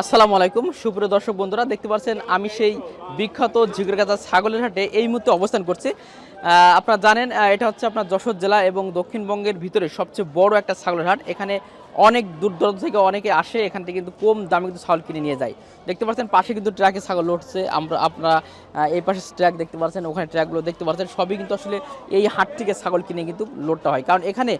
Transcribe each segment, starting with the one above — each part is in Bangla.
আসসালামু আলাইকুম। সুপ্রিয় দর্শক বন্ধুরা, দেখতে পাচ্ছেন আমি সেই বিখ্যাত ঝিগুরগাছা ছাগলের হাটে এই মুহূর্তে অবস্থান করছি। আপনারা জানেন এটা হচ্ছে আপনার যশোর জেলা এবং দক্ষিণবঙ্গের ভিতরে সবচেয়ে বড় একটা ছাগলের হাট। এখানে অনেক দূর দূরান্ত থেকে অনেকে আসে, এখান থেকে কিন্তু কম দামে কিন্তু ছাগল কিনে নিয়ে যায়। দেখতে পাচ্ছেন, পাশে কিন্তু ট্র্যাকে ছাগল লড়ছে আমরা, আপনারা এই পাশে ট্র্যাক দেখতে পাচ্ছেন, ওখানে ট্র্যাকগুলো দেখতে পাচ্ছেন। সবই কিন্তু আসলে এই হাট থেকে ছাগল কিনে কিন্তু লোডটা হয়। কারণ এখানে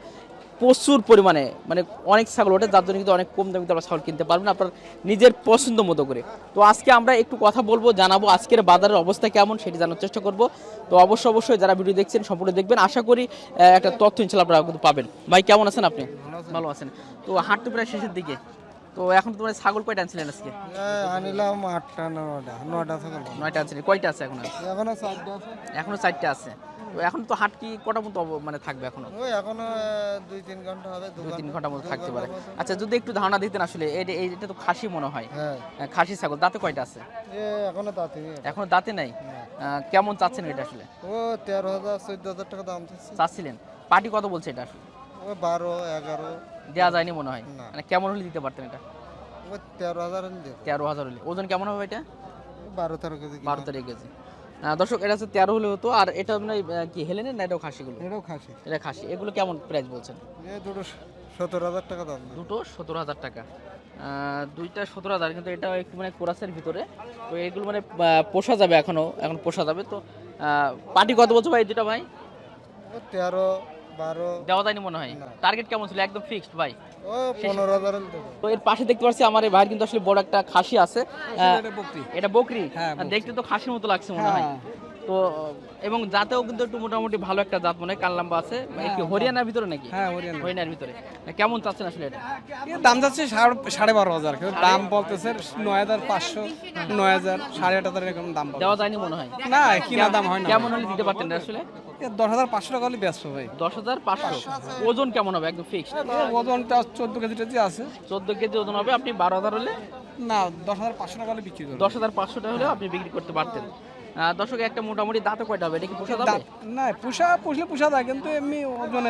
প্রচুর পরিমাণে মানে অনেক ছাগল ওঠে যার জন্য কিন্তু অনেক কম দামে আপনারা ছাগল কিনতে পারবেন আপনার নিজের পছন্দ মতো করে। তো আজকে আমরা একটু কথা বলব জানাব আজকের বাজারের অবস্থা কেমন সেটি জানার চেষ্টা করব। তো অবশ্যই অবশ্যই যারা ভিডিও দেখছেন সম্পূর্ণ দেখবেন। আশা করি একটা তথ্য ইনশাল্লাহ আপনারা কিন্তু পাবেন। ভাই কেমন আছেন আপনি? ভালো আছেন। তো হাঁটতে প্রায় শেষের দিকে। তো এখন তোমার ছাগল কয়টা আনছিলেন আজকে? আনিলাম আটটা নটা নটা সকাল নয়টা আনছিলেন। কয়টা আছে এখন এখনও চারটা আছে। এখনও চারটে আছে। এখন তো হাট কি কটা মতো মানে থাকবে এখনও? ওই এখনও দুই তিন ঘণ্টা হবে দুই তিন ঘণ্টা। মতো থাকতে পারে। আচ্ছা যদি একটু ধারণা দিতেন আসলে এটা এটা তো খাসি মনে হয়। হ্যাঁ। খাসি ছাগল দাঁতে কয়টা আছে? এখনও তাতে এখনও দাঁতে নাই? কেমন চাচ্ছেন এটা আসলে? ও তেরো হাজার চোদ্দ হাজার টাকা দাম চাচ্ছিলেন? পার্টি কত বলছে এটা আসলে? ও বারো এগারো। দেওয়া যায়নি মনে হয়? মানে কেমন হলে দিতে পারতেন এটা? ও তেরো হাজার তেরো হাজার হলে। ওজন কেমন হবে এটা? বারো তেরো কেজি বারো তারিখ কেজি। দর্শক এটা হচ্ছে তেরো হলে হতো আর এটা আপনার কি হেলেনের না এটাও খাসিগুলো? এটাও খাসি। এটা খাসি। এগুলো কেমন প্রাইস বলছেন? দুটো সতেরো হাজার টাকা দাম। দুটো সতেরো হাজার টাকা। দুইটা সতেরো হাজার কিন্তু এটা একটু মানে কোরাসের ভিতরে। তো এগুলো মানে পোষা যাবে এখনও এখন পোষা যাবে। তো পার্টি কত বলছো ভাই দুটা ভাই? তেরো দেওয়া যায়নি মনে হয়। টার্গেট কেমন ছিল? একদম ফিক্সড ভাই। ও তো। এর পাশে দেখতে পাচ্ছি আমার এই ভাইয়ের কিন্তু আসলে বড় একটা খাসি আছে। আহ, এটা বকরি। হ্যাঁ, আর দেখতে তো খাসির মতো লাগছে মনে হয়। তো এবং জাতেও কিন্তু একটু মোটামুটি ভালো একটা জাত মনে হয় কাল লম্বা আছে একটু হরিয়ানার ভিতরে নাকি? হ্যাঁ হরিয়ানার। ভিতরে। কেমন চাচ্ছেন আসলে এটা? দাম যাচ্ছে সাড়ে- বারো হাজার। দাম বলতেছে নয় হাজার পাঁচশো নয় হাজার সাড়ে আট হাজার এরকম দাম দেওয়া যায়নি মনে হয়? না কিনা দাম হয় না। কেমন হলে দিতে পারতেন আসলে? দশ হাজার পাঁচশো টাকা হলে ব্যস্ত ভাই। দশ হাজার পাঁচশো? ওজন কেমন হবে একদম ফিক্সড এ ওজনটা চোদ্দ কেজি টেজি আছে। চোদ্দ কেজি ওজন হবে আপনি বারো হাজার হলে? না দশ হাজার পাঁচশো টাকা হলে বিক্রি করব। দশ হাজার পাঁচশো টাকা হলেও আপনি বিক্রি করতে পারতেন। দর্শক একটা মোটামুটি দাঁতে কয়টা হবে? এটা কি পোষা যাবে না পুষা পুষলে পুষা যায় কিন্তু এমনি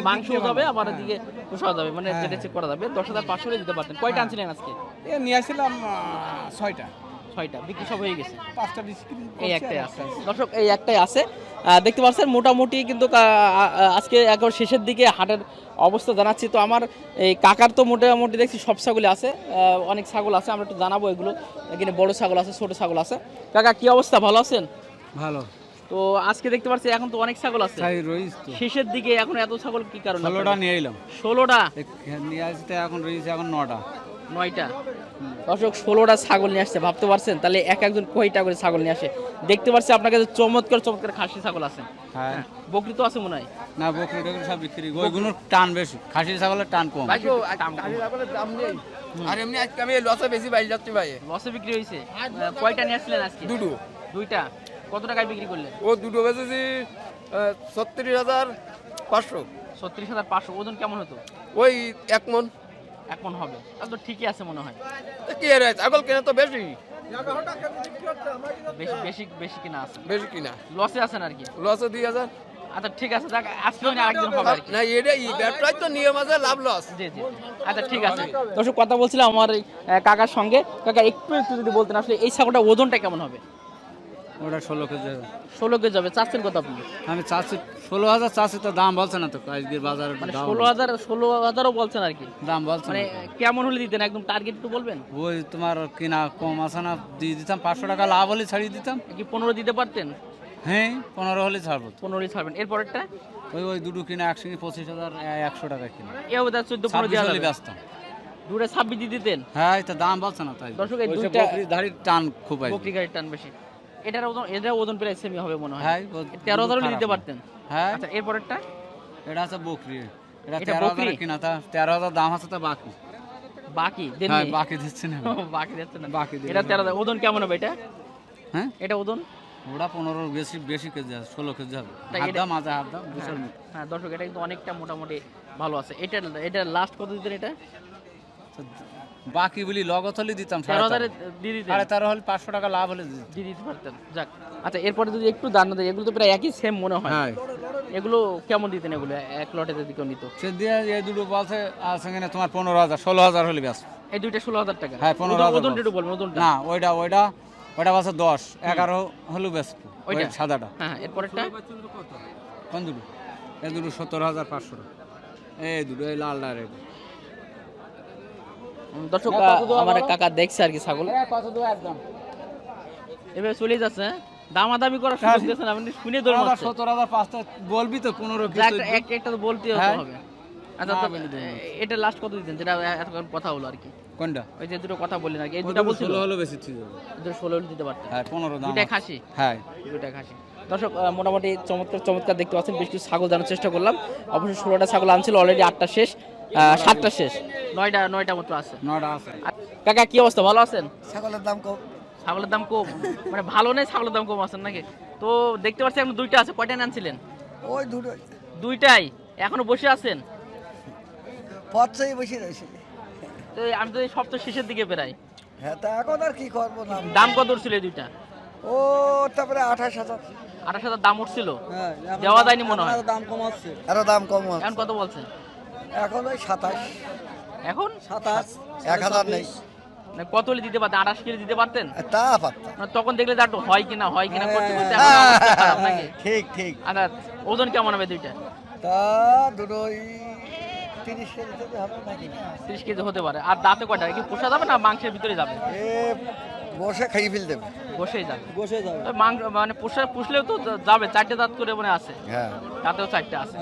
মাংস যাবে আবার এদিকে পোষাও যাবে মানে যেটা চেক করা যাবে। দশ হাজার পাঁচশো দিতে পারতেন। কয়টা আনছিলেন আজকে? এ নিয়ে আসছিলাম ছয়টা। ছয়টা বিক্রি সব হয়ে গেছে? পাঁচটা বিক্রি এই একটাই আছে। দর্শক এই একটাই আছে। দেখতে পাচ্ছেন মোটামুটি কিন্তু আজকে একবার শেষের দিকে হাটের অবস্থা জানাচ্ছি। তো আমার এই কাকার তো মোটামুটি দেখছি সব ছাগলই আছে। অনেক ছাগল আছে আমরা একটু জানাব এগুলো। এখানে বড় ছাগল আছে ছোট ছাগল আছে। কাকা কি অবস্থা? ভালো আছেন? ভালো। তো আজকে দেখতে পাচ্ছি এখন তো অনেক ছাগল আছে। শেষের দিকে এখন এত ছাগল কি কারণে ষোলোটা নিয়ে এলাম। ষোলোটা? নিয়ে আসতে এখন রয়েছে এখন নটা। নয়টা। দর্শক ষোলোটা ছাগল নিয়ে আসছে ভাবতে পারছেন? তাহলে এক একজন কয়টা করে ছাগল নিয়ে আসে? দেখতে পাচ্ছি আপনার কাছে চমৎকার চমৎকার খাসি ছাগল আছে। হ্যাঁ। বকরি তো আছে মনে হয়? না বকরি সব বিক্রি ওইগুলোর টান বেশি। খাসির ছাগলের টান কম। আর এমনি আজকে আমি লসে বেশি বাইরে যাচ্ছি ভাই লসে বিক্রি হয়েছে। কয়টা নিয়ে আসলেন আজকে? দুটো। দুইটা? কত টাকায় বিক্রি করলেন? ও দুটো বেচেছি ছত্রিশ হাজার পাঁচশো। ছত্রিশ হাজার পাঁচশো। ওজন কেমন হতো? ওই এক মন। এখন হবে। তাহলে তো ঠিকই আছে মনে হয়। কি আর ছাগল কেনা তো বেশি। বেশি বেশি বেশি কিনা আছে? বেশি কিনা। লসে আছেন আর কি? লসে দুই হাজার। আচ্ছা ঠিক আছে দেখ আজকে আরেকদিন হবে আর কি। না এটা এই ব্যবসায় তো নিয়ম আছে লাভ লস জি জি আচ্ছা ঠিক আছে। দর্শক কথা বলছিলাম আমার কাকার সঙ্গে। কাকা একটু একটু যদি বলতেন আসলে এই ছাগলটা ওজনটা কেমন হবে? ওটা ষোলো কেজি ষোলো কেজি হবে চাচ্ছেন কত আপনি? আমি চাচ্ছি ষোলো হাজার চাচ্ছি তো দাম বলছে না তো আজকের বাজারে মানে ষোলো হাজার ষোলো হাজারও বলছেন আর কি। দাম বলছে মানে কেমন হলে দিতেন একদম টার্গেট একটু বলবেন? ওই তোমার কিনা কম আছে না দিয়ে দিতাম পাঁচশো টাকা লাভ হলে ছাড়িয়ে দিতাম। কি পনেরো দিতে পারতেন? হ্যাঁ পনেরো হলে ছাড়বো। পনেরোই ছাড়বেন। এরপরেরটা? ওই ওই দুটো কিনা একসঙ্গে পঁচিশ হাজার একশো টাকা কিনা। এ হবে তার চোদ্দ পনেরো ছাব্বিশ দেওয়া হলে ব্যস্ত। দুটো ছাব্বিশ দিয়ে দিতেন? হ্যাঁ এটা দাম বলছে না তাই। দর্শক, এই ধাড়ির টান খুব আছে বকরি গাড়ির টান বেশি। এটার ওজন এটার ওজন প্রায় সেমি হবে মনে হয়। হ্যাঁ তেরো হাজার হলে দিতে পারতেন? হ্যাঁ। আচ্ছা এরপরেরটা? এটা আছে বকরি। এটা তেরো হাজার কিনা তা তেরো হাজার দাম আছে তা বাকি। বাকি দেন হ্যাঁ বাকি দিচ্ছে না। বাকি যাচ্ছে না। বাকি এটা তেরো হাজার ওজন কেমন হবে এটা? হ্যাঁ? এটা ওজন? ওটা পনেরো বেশি বেশি কেজি আছে ষোলো কেজি হবে। হাত দাম মাঝে হাত দাম বিশাল হ্যাঁ, হ্যাঁ দর্শক এটা কিন্তু অনেকটা মোটামুটি ভালো আছে। এটা এটা লাস্ট কত দিতেন এটা? বাকি বলি লগত হলে দিতাম তেরো সাড়ে হাজারে তেরো। দিয়ে দিতেন। সাড়ে তেরো হলে পাঁচশো টাকা লাভ হলে দিতাম। দিয়ে দিতে পারতেন। যাক। আচ্ছা এরপরে যদি একটু দাম দেয় এগুলো তো প্রায় একই সেম মনে হয়। হ্যাঁ। এগুলো কেমন দিতেন এগুলো? এক লটে যদি কেউ নিত। সে দিয়ে এই দুটো বলছে আর সঙ্গে তোমার পনেরো হাজার ষোলো হাজার হলে ব্যাস। এই দুইটা ষোলো হাজার টাকা? হ্যাঁ, পনেরো ওজন- হাজার ওজনটা বলছে। একটু বলবেন ওজনটা। না ওইটা ওইটা ওইটা বলছে দশ এগারো হলেও ব্যাস ওইটা? সাদাটা। হ্যাঁ এরপরেরটা? কোন দুটো? এই দুটো সত্তর হাজার পাঁচশো টাকা। এই দুটো এই রেট উম, দর্শক হ্যাঁ, আমার কাকা দেখছে আর কি ছাগল। একদম। এভাবে চলে যাচ্ছে হ্যাঁ? দামাদামি করার সুযোগ দিয়েছেন আপনি শুনে দৌড় পাঁচটা বলবি তো একটা- এক- একটা তো বলতেই হতে হ্যাঁ? হবে। আচ্ছা এটা লাস্ট কত দিতেন? যেটা এতক্ষণ কথা হলো আর কি। কোনটা? ওই যে দুটো কথা বললেন আর কি এই দুটা বলছিল? ষোলো হলো বেশি হবে দুটো ষোলো হলে দিতে পারতেন। হ্যাঁ পনেরো দাম দুইটাই খাসি? হ্যাঁ। খাসি। দর্শক মোটামুটি চমৎকার চমৎকার দেখতে পাচ্ছেন বেশ কিছু ছাগল জানার চেষ্টা করলাম। অবশ্যই ষোলোটা ছাগল আনছিল অলরেডি আটটা শেষ। সাতটা শেষ। নয়টা নয়টা মতো আছে। নটা আছে। কাকা কি অবস্থা? ভালো আছেন? ছাগলের দাম কম। ছাগলের দাম কম? মানে ভালো নেই ছাগলের দাম কম আছেন নাকি? তো দেখতে পাচ্ছি এখন দুইটা আছে। কয়টা আনছিলেন ওই দুটো। দুইটাই। এখনও বসে আছেন? পথেই বসে রয়েছে। তো আমি তো সপ্তাহ শেষের দিকে বেরাই হ্যাঁ তা এখন আর কি করব না। দাম কত উঠছিল এই দুইটা? ও তারপরে আঠাশ হাজার। আঠাশ হাজার দাম উঠছিল? হ্যাঁ দেওয়া যায়নি মনে হয়? দাম কম আসছে আরও দাম কম আছে। এখন কত বলছেন? এখন ওই সাতাশ। এখন? সাতাশ এক হাজার নেই মানে কত হলে দিতে পারতেন? আঠাশ কেজি দিতে পারতেন? তা পারতাম। মানে তখন দেখলে একটু হয় কিনা হয় কিনা করতে করতে হ্যাঁ, অবস্থা ঠিক ঠিক। আচ্ছা ওজন কেমন হবে দুইটা তা দুটোই তিরিশ কেজি হবে নাকি? তিরিশ কেজি হতে পারে। আর দাঁতে কয়টা? কি পোষা যাবে না মাংসের ভিতরে যাবে? এ বসে খাইয়ে ফেল দেবে বসেই যাবে। বসে যাবে। মাংস মানে পোষা পুষলেও তো যাবে চারটে দাঁত করে মনে আছে। হ্যাঁ। তাতেও চারটে আছে।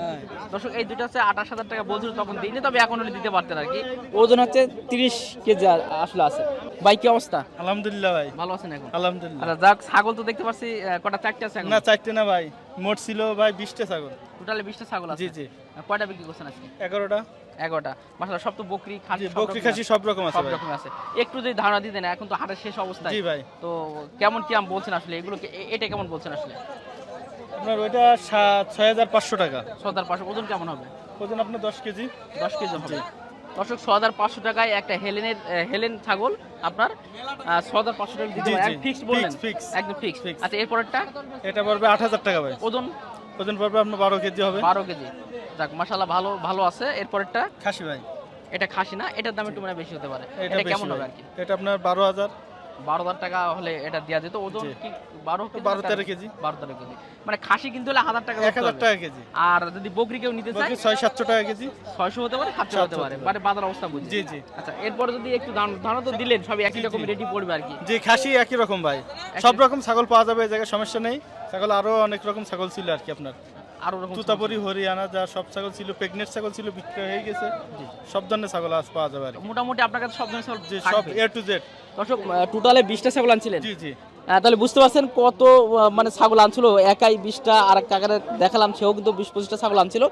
দর্শক এই দুটো হচ্ছে আঠাশ হাজার টাকা বলছিল তখন দিইনি তবে এখন হলে দিতে পারতেন আর কি। ওজন হচ্ছে তিরিশ কেজি আসলে আছে। ভাই কি অবস্থা? আলহামদুলিল্লাহ ভাই। ভালো আছেন এখন? আলহামদুলিল্লাহ। আচ্ছা যাক ছাগল তো দেখতে পাচ্ছি কটা চারটে আছে না চারটে না ভাই। মোট ছিল ভাই বিশটা ছাগল। টোটালে বিশটা ছাগল আছে? জি জি। কয়টা বিক্রি করছেন আজকে? এগারোটা। এগারোটা। সব তো বকরি খাসি বকরি খাসি সব রকম আছে সব রকম আছে। একটু যদি ধারণা দিতেন এখন তো হাটের শেষ অবস্থায়। জি ভাই। তো কেমন কি আম বলছেন আসলে? এগুলো এটা কেমন বলছেন আসলে? আপনার ওইটা ছয় হাজার পাঁচশো টাকা। ছদার পাঁচশো ওজন কেমন হবে? ওজন আপনার দশ কেজি। দশ কেজি হবে। দর্শক ছ হাজার পাঁচশো টাকায় একটা হেলেনের হেলেন ছাগল আপনার ছ হাজার পাঁচশো টাকা দিতে ফিক্সড বললেন। একদম ফিক্স Fix। আচ্ছা এরপরেরটা? এটা পড়বে আট হাজার টাকা ভাই। ওজন? ওজন পড়বে আপনার বারো কেজি হবে। বারো কেজি। যাক মাসাল্লাহ ভালো ভালো আছে। এরপরেরটা? খাসি ভাই। এটা খাসি না এটার দাম একটু মানে বেশি হতে পারে। এটা কেমন হবে আর কি? এটা আপনার বারো হাজার। বারো হাজার টাকা হলে এটা দেওয়া যেত ওজন কি বারো কেজি বারো না তেরো? কেজি। বারো তেরো কেজি। মানে খাসি কিনতে হলে হাজার টাকা এক হাজার টাকা কেজি। আর যদি বকরি কেউ নিতে চায়? ছয় সাতশো টাকা কেজি। ছয়শো হতে পারে সাতশো হতে পারে। মানে বাজার অবস্থা বুঝি। জি জি। আচ্ছা এরপরে যদি একটু দাম ধারণা তো দিলেন সবই একই রকম। রেডি পড়বে আর কি। জি খাসি একই রকম ভাই। সব রকম ছাগল পাওয়া যাবে এই জায়গায় সমস্যা নেই। ছাগল আরও অনেক রকম ছাগল ছিল আর কি আপনার। আরও রকম তুতাপুরি হরিয়ানা যা সব ছাগল ছিল প্রেগনেন্ট ছাগল ছিল বিক্রি হয়ে গেছে। সব ধরনের ছাগল আজ পাওয়া যাবে আর কি। মোটামুটি আপনার কাছে সব ধরনের ছাগল জি সব থাকবে। এ টু জেড দর্শক টোটালে বিশটা ছাগল আনছিলেন? জি জি। আহ, তাহলে বুঝতে পারছেন কত আহ, মানে ছাগল আনছিল। একাই বিশটা আর এক কাকারে দেখালাম সেও কিন্তু বিশ পঁচিশটা ছাগল আনছিল।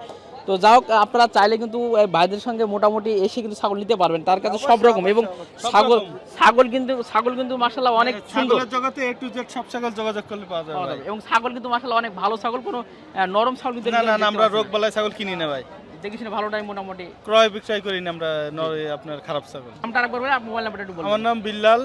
তো যাই হোক আপনারা চাইলে কিন্তু ভাইদের সঙ্গে মোটামুটি এসে কিন্তু ছাগল নিতে পারবেন। তার কাছে সব রকম এবং ছাগল ছাগল কিন্তু ছাগল কিন্তু মাসাল্লাহ অনেক সুন্দর। ছাগলের জগতে এ টু জেড সব ছাগল যোগাযোগ করলে পাওয়া যাবে। এবং ছাগল কিন্তু মাসাল্লাহ অনেক ভালো ছাগল কোনো নরম ছাগল কিন্তু না না আমরা রোগ বালাই ছাগল কিনি না ভাই। দেখি শুনে ভালোটাই মোটামুটি। ক্রয় বিক্রয় করি না আমরা নর- আপনার খারাপ ছাগল। নামটা আরেকবার বলে মোবাইল নাম্বারটা একটু বলবেন আমার নাম Billal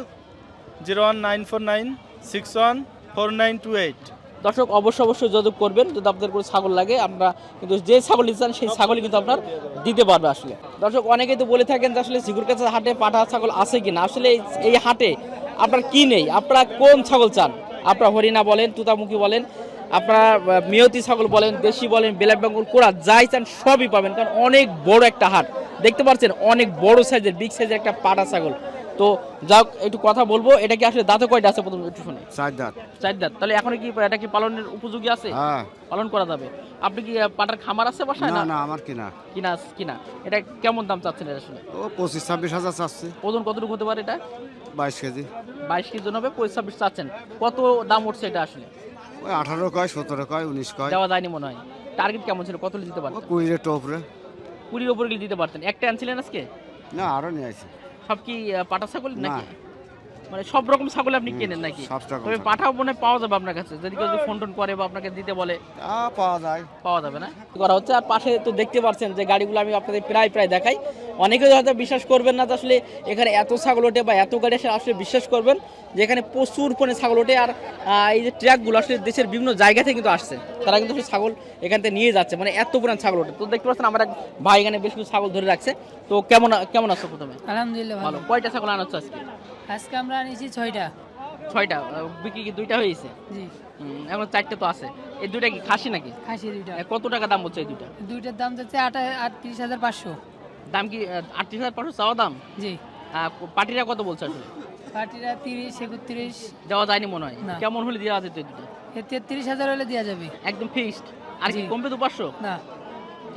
zero one nine four nine six one four nine two eight. দর্শক অবশ্য অবশ্যই যোগাযোগ করবেন, যদি আপনাদের কোনো ছাগল লাগে, আমরা কিন্তু যে ছাগল চান, সেই ছাগলই কিন্তু আপনার দিতে পারবে আসলে। দর্শক, অনেকেই তো বলে থাকেন যে আসলে ঝিগুর কাছে হাটে পাঠা ছাগল আছে কিনা। আসলে এই- হাটে আপনার কি নেই? আপনারা কোন ছাগল চান? আপনারা হরিণা বলেন, তুতামুখী বলেন, আপনারা মিয়তি ছাগল বলেন, দেশি বলেন বেলাপ বেঙ্গল কোড়া যাই চান, সবই পাবেন। কারণ অনেক বড় একটা হাট। দেখতে পাচ্ছেন, অনেক বড় সাইজের, বিগ সাইজের একটা পাটা ছাগল। তো যাক একটু কথা বলব। এটা কি আসলে দাঁতে কয়টা আছে প্রথম একটু শুনে? চার দাঁত। চার দাঁত। তাহলে এখন কি এটা কি পালনের উপযোগী আছে? হ্যাঁ। পালন করা যাবে। আপনি কি পাটার খামার আছে বাসায় না না? না আমার কিনা। কিনা কিনা? এটা কেমন দাম চাচ্ছেন এটা আসলে ও পঁচিশ ছাব্বিশ হাজার চাচ্ছে। ওজন কতটুকু হতে পারে এটা? বাইশ কেজি। বাইশ কেজি হবে পঁচিশ ছাব্বিশ চাচ্ছেন। কত দাম উঠছে এটা আসলে? ওই আঠারো কয় সতেরো কয় উনিশ কয়। দেওয়া যায়নি মনে হয়। টার্গেট কেমন ছিল? কত দিতে ও পারতেন? কুড়িরে টপরে। কুড়ির ওপরে দিতে পারতেন? একটা আনছিলেন আজকে? না আরও নিয়ে আসি সব কি আহ, পাটা ছাগল না। নাকি মানে সব রকম ছাগল আপনি কেনেন নাকি? তবে। পাঠাও মনে পাওয়া যাবে আপনার কাছে। যদি কেউ ফোন টোন করে বা আপনাকে দিতে বলে আ, পাওয়া যায়। পাওয়া যাবে না? করা হচ্ছে আর পাশে তো দেখতে পাচ্ছেন যে গাড়িগুলো আমি আপনাদের প্রায় প্রায় দেখাই। অনেকে হয়তো বিশ্বাস করবেন না যে আসলে এখানে এত ছাগল ওঠে বা এত গাড়ি আসে আসলে বিশ্বাস করবেন যে এখানে প্রচুর পরিমাণে ছাগল ওঠে। আর এই যে ট্র্যাকগুলো আসলে দেশের বিভিন্ন জায়গা থেকে কিন্তু আসছে। তারা কিন্তু আসলে ছাগল এখান থেকে নিয়ে যাচ্ছে মানে এত পরিমাণ ছাগল ওঠে। তো দেখতে পাচ্ছেন আমার এক ভাই এখানে বেশ কিছু ছাগল ধরে রাখছে। তো কেমন কেমন আছো প্রথমে? আলহামদুলিল্লাহ ভালো। ভালো। কয়টা ছাগল আনাচ্ছ আজকে? আজকে আমরা আনিছি ছয়টা। ছয়টা বিক্রি কি দুইটা হয়েছে জি। এখন চারটে তো আছে। এই দুইটা কি খাসি নাকি? খাসি দুইটা। কত টাকা দাম হচ্ছে এই দুইটা? দুইটার দাম যাচ্ছে আট আটত্রিশ হাজার পাঁচশো। দাম কি আটত্রিশ হাজার পাঁচশো চাওয়া দাম? জি। আহ, পার্টিরা কত বলছে আসলে? পার্টিরা তিরিশ একত্রিশ। দেওয়া যায়নি মনে হয়। কেমন হলে দেওয়া যেত এই দুটো তেত্রিশ হাজার হলে দেওয়া যাবে। একদম ফিক্সড আর কি কমবে তো পাঁচশো? না।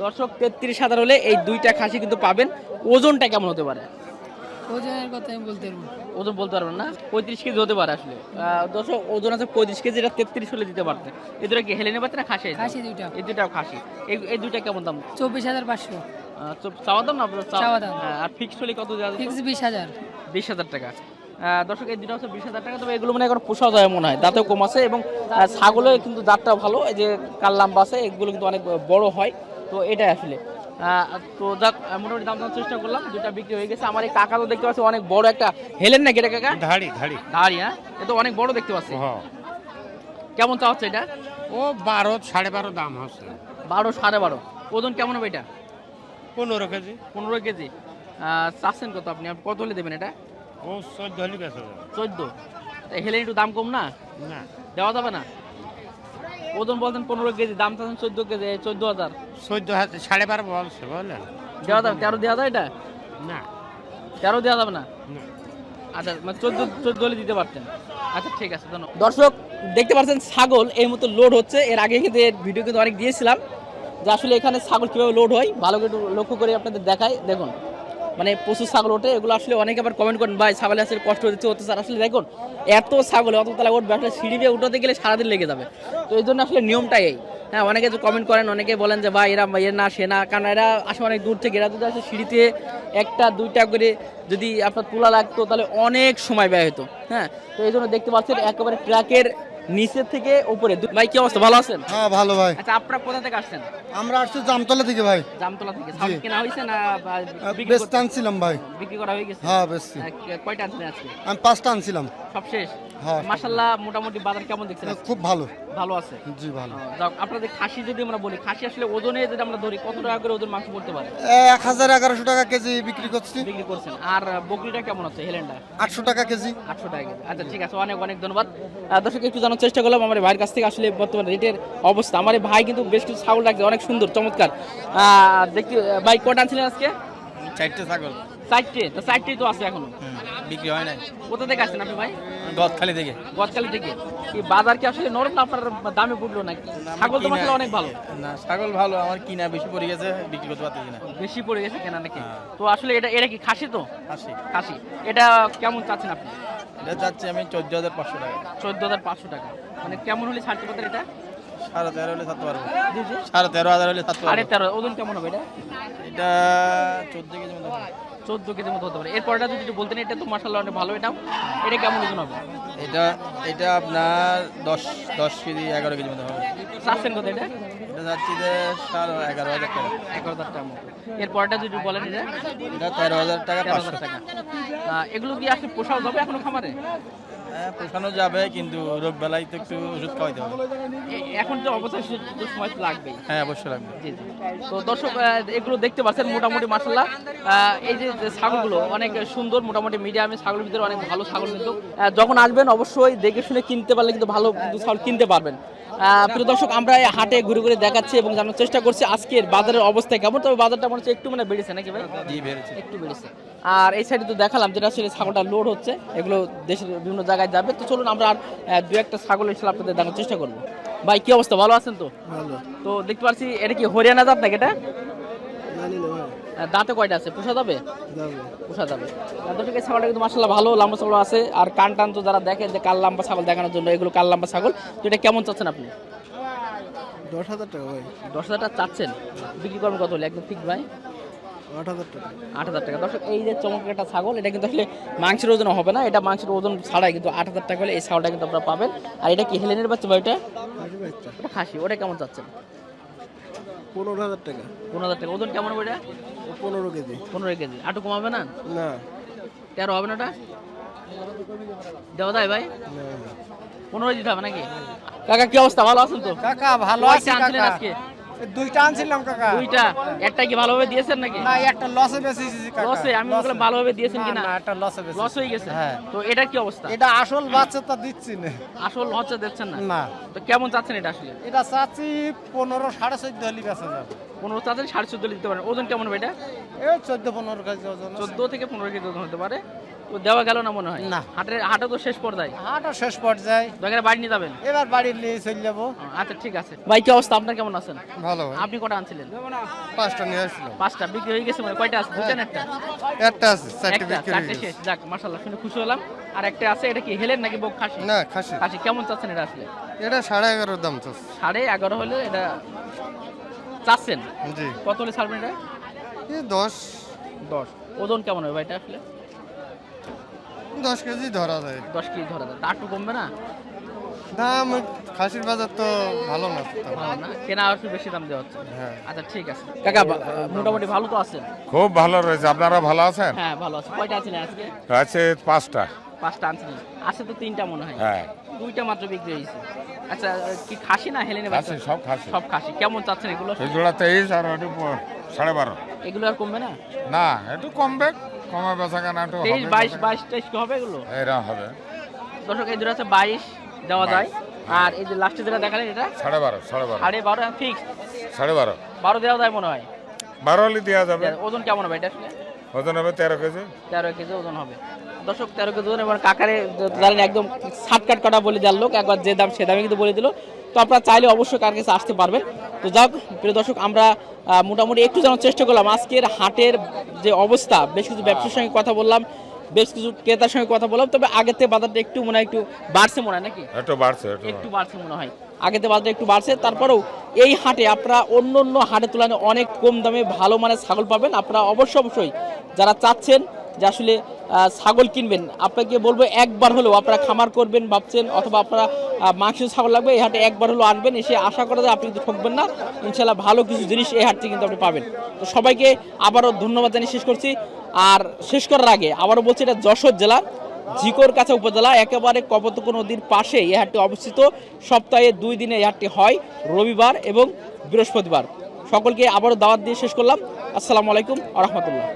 দর্শক তেত্রিশ হাজার হলে এই দুইটা খাসি কিন্তু পাবেন। ওজনটা কেমন হতে পারে? ওজনের কথা আমি বলতে পারব। ওজন বলতে পারবেন না? পঁয়ত্রিশ কেজি হতে পারে আসলে। দর্শক ওজন আছে পঁয়ত্রিশ কেজি এটা তেত্রিশ হলে দিতে পারতেন। এই দুটো কি হেলেনে পাচ্ছে না খাসি খাসি দুইটা। এই দুটাও খাসি। এই এই দুইটা কেমন দাম? চব্বিশ হাজার পাঁচশো। চাওয়া দাম না চাওয়া- দাম। হ্যাঁ, আর ফিক্সড হলে কত দেওয়া? ফিক্স বিশ হাজার। বিশ হাজার টাকা। দর্শক এই দুটো হচ্ছে বিশ হাজার টাকা। তবে এগুলো মানে এখন পোষা যায় মনে হয়। দাঁতেও কম আছে এবং ছাগলের কিন্তু দাঁতটা ভালো। এই যে কাল্লাম্বা আছে এগুলো কিন্তু অনেক বড় হয়। তো এটাই আসলে। তো যাক মোটামুটি দাম দাম চেষ্টা করলাম দুটা বিক্রি হয়ে গেছে। আমার এই কাকা তো দেখতে পাচ্ছি অনেক বড় একটা হেলেন নাকি এটা কাকা? ধাড়ি ধাড়ি। দাঁড়ি হ্যাঁ? এ তো অনেক বড় দেখতে পাচ্ছি। হ্যাঁ। কেমন চা হচ্ছে এটা? ও বারো সাড়ে বারো দাম হচ্ছে। বারো সাড়ে বারো। ওজন কেমন হবে এটা? পনেরো কেজি। পনেরো কেজি। চাচ্ছেন কত আপনি? কত হলে দেবেন এটা? ও চোদ্দ হলে যাবে। হেলেন একটু দাম কম না? না। দেওয়া যাবে না? ওজন বলতেন পনেরো কেজি দাম চাচ্ছেন চোদ্দ কেজি চোদ্দ হাজার। চোদ্দ হাজার সাড়ে বারো বলছে বুঝলেন দেওয়া যাবে তেরো দেওয়া যায় এটা? না। তেরো দেওয়া যাবে না। আচ্ছা মানে চোদ্দ চোদ্দ হলে দিতে পারতেন। আচ্ছা ঠিক আছে ধন্যবাদ। দর্শক দেখতে পাচ্ছেন ছাগল এই মতো লোড হচ্ছে। এর আগে কিন্তু এর ভিডিও কিন্তু অনেক দিয়েছিলাম। যে আসলে এখানে ছাগল কীভাবে লোড হয় ভালো করে একটু লক্ষ্য করে আপনাদের দেখাই। দেখুন। মানে প্রচুর ছাগল ওঠে, এগুলো আসলে অনেকে আবার কমেন্ট করেন, ভাই, ছাগলে আসলে কষ্ট দিচ্ছে হতে স্যার, আসলে দেখুন, এত ছাগল, অত তালা উঠবে, আসলে সিঁড়ি দিয়ে উঠাতে গেলে সারাদিন লেগে যাবে। তো এই জন্য আসলে নিয়মটাই এই। হ্যাঁ অনেকে যে কমেন্ট করেন, অনেকে বলেন যে, ভাই, এরা এর না, সে না। কারণ এরা আসলে অনেক দূর থেকে, এরা যদি আসলে সিঁড়িতে একটা, দুইটা করে যদি আপনার তোলা লাগতো, তাহলে অনেক সময় ব্যয় হতো। হ্যাঁ তো এই জন্য দেখতে পাচ্ছেন, একেবারে ট্র্যাকের নিচের থেকে উপরে। ভাই কি অবস্থা? ভালো আছেন? হ্যাঁ ভালো ভাই। আচ্ছা আপনারা কোথা থেকে আসছেন? আমরা আসছি জামতলা থেকে ভাই। জামতলা থেকে। কেনা হইছে না ভাই। বিক্রি করা হয়ে গেছে? হ্যাঁ বেশ। কয়টা আনছেন আজকে? আমি পাঁচটা আনছিলাম। সব শেষ? হ্যাঁ। মাশাআল্লাহ মোটামুটি বাজার কেমন দেখছেন খুব ভালো। ভালো আছে? জি ভালো। যাক, আপনাদের খাসি যদি আমরা বলি খাসি আসলে ওজনে যদি আমরা ধরি কত টাকা করে ওজন মাংস পড়তে পারে? এক হাজার এগারোশো টাকা কেজি বিক্রি করছি। বিক্রি করছেন। আর বকরিটা কেমন আছে হেলেন্ডা আটশো টাকা কেজি। আটশো টাকা কেজি। আচ্ছা ঠিক আছে অনেক অনেক ধন্যবাদ। দর্শক একটু জানার চেষ্টা করলাম আমার ভাইয়ের কাছ থেকে আসলে বর্তমান রেটের অবস্থা। আমার ভাই কিন্তু বেশ কিছু ছাগল রাখছে অনেক সুন্দর চমৎকার। আহ, দেখতে ভাই কটা আনছিলেন আজকে? চারটে ছাগল। চারটে তো চারটেই তো আছে এখনও। বিক্রি হয় নাই। কোথা থেকে আসছেন আপনি ভাই? গদখালি থেকে। গতকালি থেকে। কি বাজার কি আসলে নরম না আপনার দামে পড়ল নাকি? ছাগল তো আসলে অনেক ভালো। না ছাগল ভালো আমার কিনা বেশি পড়ে গেছে বিক্রি করতে পারতেছি না। বেশি পড়ে গেছে কেনা নাকি? তো আসলে এটা এটা কি খাসি তো? আসি খাসি। এটা কেমন চাচ্ছেন আপনি? এটা যাচ্ছে আমি চোদ্দ হাজার পাঁচশো টাকা। চোদ্দ হাজার পাঁচশো টাকা। মানে কেমন হলে ছাড়তে পারতেন এটা? সাড়ে তেরো হলে ছাড়তে পারব। সাড়ে তেরো হাজার হলে সাড়ে পারব। তেরো ওজন কেমন হবে এটা? এটা চোদ্দ কেজি মতো। চোদ্দ কেজির মতো হতে পারে। এরপরটা যদি একটু বলতেন এটা তো মাসাল্লাহ অনেক ভালো। এটা এটা কেমন ওজন হবে? এটা এটা আপনার দশ দশ কেজি এগারো কেজির মতো হবে। চাচ্ছেন কত এটা? যে সাড়ে এগারো হাজার টাকা। এগারো হাজার টাকা মতো। এরপরটা যদি বলেন এটা? এটা তেরো হাজার টাকা পাঁচশো। টাকা। এগুলো কি আসলে পোষাও যাবে এখনও খামারে? হ্যাঁ পোষানো যাবে কিন্তু রোগ বেলায় তো একটু ওষুধ খাওয়াইতে হবে। এখন তো অবস্থা সময় লাগবে হ্যাঁ অবশ্যই লাগবে। জি জি। তো দর্শক এগুলো দেখতে পাচ্ছেন মোটামুটি মাসাল্লাহ এই যে ছাগলগুলো অনেক সুন্দর মোটামুটি মিডিয়ামে ছাগলের ভিতরে অনেক ভালো ছাগল কিন্তু যখন আসবেন অবশ্যই দেখে শুনে কিনতে পারলে কিন্তু ভালো কিন্তু ছাগল কিনতে পারবেন। প্রিয় দর্শক আমরা এই হাটে ঘুরে ঘুরে দেখাচ্ছি এবং জানার চেষ্টা করছি আজকের বাজারের অবস্থা কেমন। তবে বাজারটা মনে হচ্ছে একটু মানে বেড়েছে নাকি ভাই? জি বেড়েছে। একটু বেড়েছে। আর এই সাইডে তো দেখালাম যেটা আসলে ছাগলটা লোড হচ্ছে এগুলো দেশের বিভিন্ন জায়গায় যাবে। তো চলুন আমরা আর দু একটা ছাগল এসে আপনাদের দেখার চেষ্টা করব। ভাই কি অবস্থা? ভালো আছেন তো? তো দেখতে পাচ্ছি এটা কি হরিয়ানা জাত নাকি এটা? দাঁতে কয়টা আছে? পোষা যাবে? পোষা যাবে। এই ছাগলটা কিন্তু মাসাল্লাহ ভালো লম্বা ছাগল আছে। আর কান টান তো যারা দেখেন যে কাল লম্বা ছাগল দেখানোর জন্য এগুলো কাল লম্বা ছাগল? তো এটা কেমন চাচ্ছেন আপনি? দশ হাজার টাকা ভাই। দশ হাজার টাকা চাচ্ছেন? বিক্রি করবেন কত হলে? একদম ঠিক ভাই? আট হাজার টাকা। আট হাজার টাকা। দর্শক এই যে চমৎকার একটা ছাগল এটা কিন্তু আসলে মাংসের ওজন হবে না। এটা মাংসের ওজন ছাড়াই কিন্তু আট হাজার টাকা হলে এই ছাগলটা কিন্তু আপনারা পাবেন। আর এটা কি হেলেনের বাচ্চা এটা? ওটা খাসি। ওটা কেমন চাচ্ছেন? পনেরো হাজার টাকা। পনেরো হাজার টাকা। ওজন কেমন হবে এটা? পনেরো কেজি। পনেরো কেজি। আটু কমাবে না? না। তেরো হবে না ওটা? দেওয়া যায় ভাই? পনেরো দিতে হবে নাকি? কাকা কি অবস্থা? ভালো আছেন তো? কাকা ভালো কয়টা আজকে? দুইটা আনছিলাম কাকা। দুইটা? একটা কি ভালোভাবে দিয়েছেন নাকি? না একটা লসে বেশি লসে আমি বললাম ভালোভাবে দিয়েছেন কিনা একটা লসে লস হয়ে গেছে? হ্যাঁ। তো এটা কি অবস্থা? এটা আসল বাচ্চা তো দিচ্ছি না। আসল হচ্ছে দেখছেন না? না। তো কেমন চাচ্ছেন এটা আসলে? এটা চাচ্ছি পনেরো সাড়ে চোদ্দ হলি বেচা যাবে। পনেরো চাচ্ছেন সাড়ে চোদ্দ দিতে পারেন। ওজন কেমন হবে এটা? এই চোদ্দ পনেরো কেজি ওজন আছে। চোদ্দ থেকে পনেরো কেজি ওজন হতে পারে। দেওয়া গেল না মনে হয়? না। হাটের হাটে তো শেষ পর্যায়ে। হাটও শেষ পর্যায়ে। বাড়ি নিয়ে যাবেন? এবার বাড়ি নিয়ে চলে যাব। আচ্ছা ঠিক আছে। ভাই কি অবস্থা? আপনার কেমন আছেন? ভালো আপনি কটা আনছিলেন? পাঁচটা নিয়ে আসছিলাম পাঁচটা। বিক্রি হয়ে গেছে মানে কয়টা আছে? দুইটা একটা? একটা আছে চারটে শেষ। যাক মাশাল্লাহ শুনে খুশি হলাম। আর একটা আছে এটা কি হেলেন নাকি বক খাসি? না খাসি। খাসি। কেমন চাচ্ছেন এটা আসলে? এটা সাড়ে এগারোর দাম তো সাড়ে এগারো হলে এটা চাচ্ছেন? জি। কত হলে ছাড়বেন এটা? দশ। দশ। ওজন কেমন হবে ভাই এটা আসলে? দশ কেজি ধরা যায়। দশ কেজি ধরা যায়। তা একটু কমবে না? দাম খাসির বাজার তো ভালো না। ভালো না? কেনা আর একটু বেশি দাম দেওয়া হচ্ছে? হ্যাঁ। আচ্ছা ঠিক আছে। কাকা মোটামুটি ভালো তো আছেন? খুব ভালো রয়েছে। আপনারা ভালো আছেন? হ্যাঁ ভালো আছে। কয়টা আছিলেন আজকে? আছে পাঁচটা। পাঁচটা আনছিলেন। আছে তো তিনটা মনে হয়। হ্যাঁ। দুইটা মাত্র বিক্রি হয়েছে। আচ্ছা কি খাসি না হেলেনে খাসি সব খাসি। সব খাসি। কেমন চাচ্ছেন এগুলো? এই জোড়া তেইশ আর ওটি প- সাড়ে বারো। এগুলো আর কমবে না? না একটু কমবে। কমে বেচা কেনা তেইশ বাইশ বাইশ তেইশ কি হবে এগুলো? এরা হবে। দর্শক এই দুটো হচ্ছে বাইশ দেওয়া যায়। আর এই যে লাস্টে যেটা দেখালেন এটা? সাড়ে বারো সাড়ে বারো। সাড়ে বারো ফিক্স সাড়ে বারো। বারো দেওয়া যায় মনে হয়। বারো হলে দেওয়া যাবে। ওজন কেমন হবে এটা আসলে ওজন হবে তেরো কেজি? তেরো কেজি ওজন হবে। দর্শক তেরো কেজি ওজন এবং কাকারে জানেন একদম শার্টকাট কাটা বলে দেওয়ার লোক একবার যে দাম সে দামে কিন্তু বলে দিল। তো আপনারা চাইলে অবশ্যই কার কাছে আসতে পারবেন। তো যাক প্রিয় দর্শক আমরা মোটামুটি একটু জানার চেষ্টা করলাম। আজকের হাটের যে অবস্থা বেশ কিছু ব্যবসার সঙ্গে কথা বললাম বেশ কিছু ক্রেতার সঙ্গে কথা বললাম তবে আগের থেকে বাজারটা একটু মনে হয় একটু বাড়ছে মনে হয় নাকি? একটু বাড়ছে। একটু বাড়ছে মনে হয়। আগেতে বাজারটা একটু বাড়ছে, তারপরেও এই হাটে আপনারা অন্য অন্য হাটের তুলনায় অনেক কম দামে ভালো মানের ছাগল পাবেন। আপনারা অবশ্যই অবশ্যই যারা চাচ্ছেন যে আসলে ছাগল কিনবেন, আপনাকে বলব একবার হলেও আপনারা খামার করবেন, ভাবছেন অথবা আপনারা মাংস ছাগল লাগবে, এই হাটে একবার হলেও আসবেন, এসে আশা করা যায় আপনি কিন্তু ঠকবেন না। ইনশাল্লাহ ভালো কিছু জিনিস এই হাট থেকে কিন্তু আপনি পাবেন। তো সবাইকে আবারও ধন্যবাদ জানিয়ে শেষ করছি। আর শেষ করার আগে আবারও বলছি, এটা যশোর জেলা। ঝিকোর কাছে উপজেলা, একেবারে কপতক নদীর পাশে এই হাটটি অবস্থিত। সপ্তাহে দুই দিনে এই হাটটি হয়, রবিবার এবং বৃহস্পতিবার। সকলকে আবারও দাওয়াত দিয়ে শেষ করলাম। আসসালামু আলাইকুম আ রহমতুল্লাহ।